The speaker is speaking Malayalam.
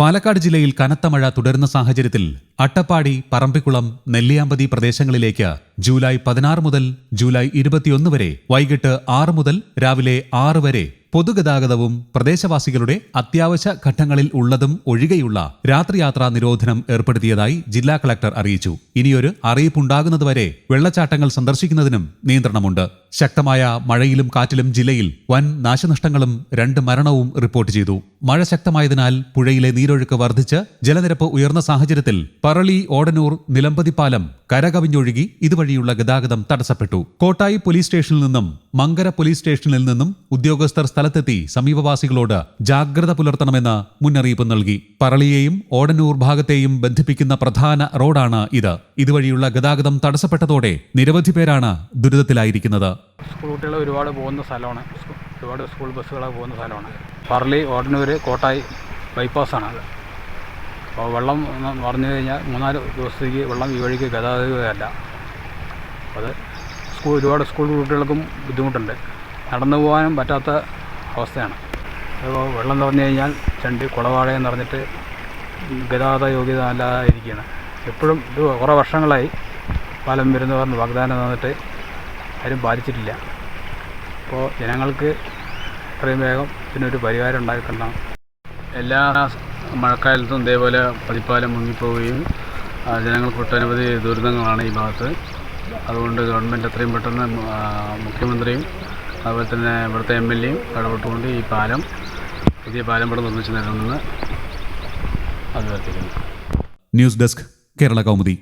പാലക്കാട് ജില്ലയിൽ കനത്ത മഴ തുടരുന്ന സാഹചര്യത്തിൽ അട്ടപ്പാടി പറമ്പിക്കുളം നെല്ലിയാമ്പതി പ്രദേശങ്ങളിലേക്ക് ജൂലൈ പതിനാറ് മുതൽ ജൂലൈ ഇരുപത്തിയൊന്ന് വരെ വൈകിട്ട് ആറ് മുതൽ രാവിലെ ആറ് വരെ പൊതുഗതാഗതവും പ്രദേശവാസികളുടെ അത്യാവശ്യ ഘട്ടങ്ങളിൽ ഉള്ളതും ഒഴികെയുള്ള രാത്രിയാത്രാ നിരോധനം ഏർപ്പെടുത്തിയതായി ജില്ലാ കളക്ടർ അറിയിച്ചു. ഇനിയൊരു അറിയിപ്പുണ്ടാകുന്നതുവരെ വെള്ളച്ചാട്ടങ്ങൾ സന്ദർശിക്കുന്നതിനും നിയന്ത്രണമുണ്ട്. ശക്തമായ മഴയിലും കാറ്റിലും ജില്ലയിൽ വൻ നാശനഷ്ടങ്ങളും രണ്ട് മരണവും റിപ്പോർട്ട് ചെയ്തു. മഴ ശക്തമായതിനാൽ പുഴയിലെ നീരൊഴുക്ക് വർദ്ധിച്ച് ജലനിരപ്പ് ഉയർന്ന സാഹചര്യത്തിൽ പറളി ഓടനൂർ നിലമ്പതിപ്പാലം കരകവിഞ്ഞൊഴുകി കരകവിഞ്ഞൊഴുകി ഇതുവഴിയുള്ള ഗതാഗതം തടസ്സപ്പെട്ടു. കോട്ടായി പോലീസ് സ്റ്റേഷനിൽ നിന്നും മങ്കര പോലീസ് സ്റ്റേഷനിൽ നിന്നും ഉദ്യോഗസ്ഥർ സ്ഥലത്തെത്തി സമീപവാസികളോട് ജാഗ്രത പുലർത്തണമെന്ന് മുന്നറിയിപ്പ് നൽകി. പറളിയെയും ഓടനൂർ ഭാഗത്തെയും ബന്ധിപ്പിക്കുന്ന പ്രധാന റോഡാണ് ഇത്. ഇതുവഴിയുള്ള ഗതാഗതം തടസ്സപ്പെട്ടതോടെ നിരവധി പേരാണ് ദുരിതത്തിലായിരിക്കുന്നത്. സ്കൂൾ ഒരുപാട് പോകുന്ന സ്ഥലമാണ്. ഒരുപാട് സ്കൂൾ ബസ്സുകളൊക്കെ പോകുന്ന സ്ഥലമാണ്. പറളി ഓടനൂർ കോട്ടായി ബൈപ്പാസാണ് അത്. അപ്പോൾ വെള്ളം പറഞ്ഞു കഴിഞ്ഞാൽ മൂന്നാൽ ദിവസത്തേക്ക് വെള്ളം ഈ വഴിക്ക് ഗതാഗതമല്ല അത് സ്കൂൾ ഒരുപാട് സ്കൂൾ കുട്ടികൾക്കും ബുദ്ധിമുട്ടുണ്ട്. നടന്നു പോകാനും പറ്റാത്ത അവസ്ഥയാണ്. അപ്പോൾ വെള്ളം നിറഞ്ഞു കഴിഞ്ഞാൽ ചണ്ടി കുളവാഴയെന്ന് പറഞ്ഞിട്ട് ഗതാഗത യോഗ്യത അല്ലാതെ ഇരിക്കുകയാണ് എപ്പോഴും ഇത് കുറേ വർഷങ്ങളായി പാലം വരുന്ന പറഞ്ഞ് വാഗ്ദാനം തന്നിട്ട് ആരും പാലിച്ചിട്ടില്ല അപ്പോൾ ജനങ്ങൾക്ക് എത്രയും വേഗം ഇതിനൊരു പരിഹാരം ഉണ്ടാക്കണം എല്ലാ മഴക്കാലത്തും ഇതേപോലെ പതിപ്പാലം മുങ്ങിപ്പോവുകയും ജനങ്ങൾക്ക് ഒട്ടനവധി ദുരിതങ്ങളാണ് ഈ ഭാഗത്ത് അതുകൊണ്ട് ഗവൺമെന്റ് എത്രയും പെട്ടെന്ന് മുഖ്യമന്ത്രിയും അതുപോലെ തന്നെ ഇവിടുത്തെ എം എൽ എയും ഇടപെട്ടുകൊണ്ട് ഈ പാലം പുതിയ പാലം ഇവിടെ നിർമ്മിച്ചു നൽകുമെന്ന് അഭ്യർത്ഥിക്കുന്നു. News desk Kerala Kaumudi.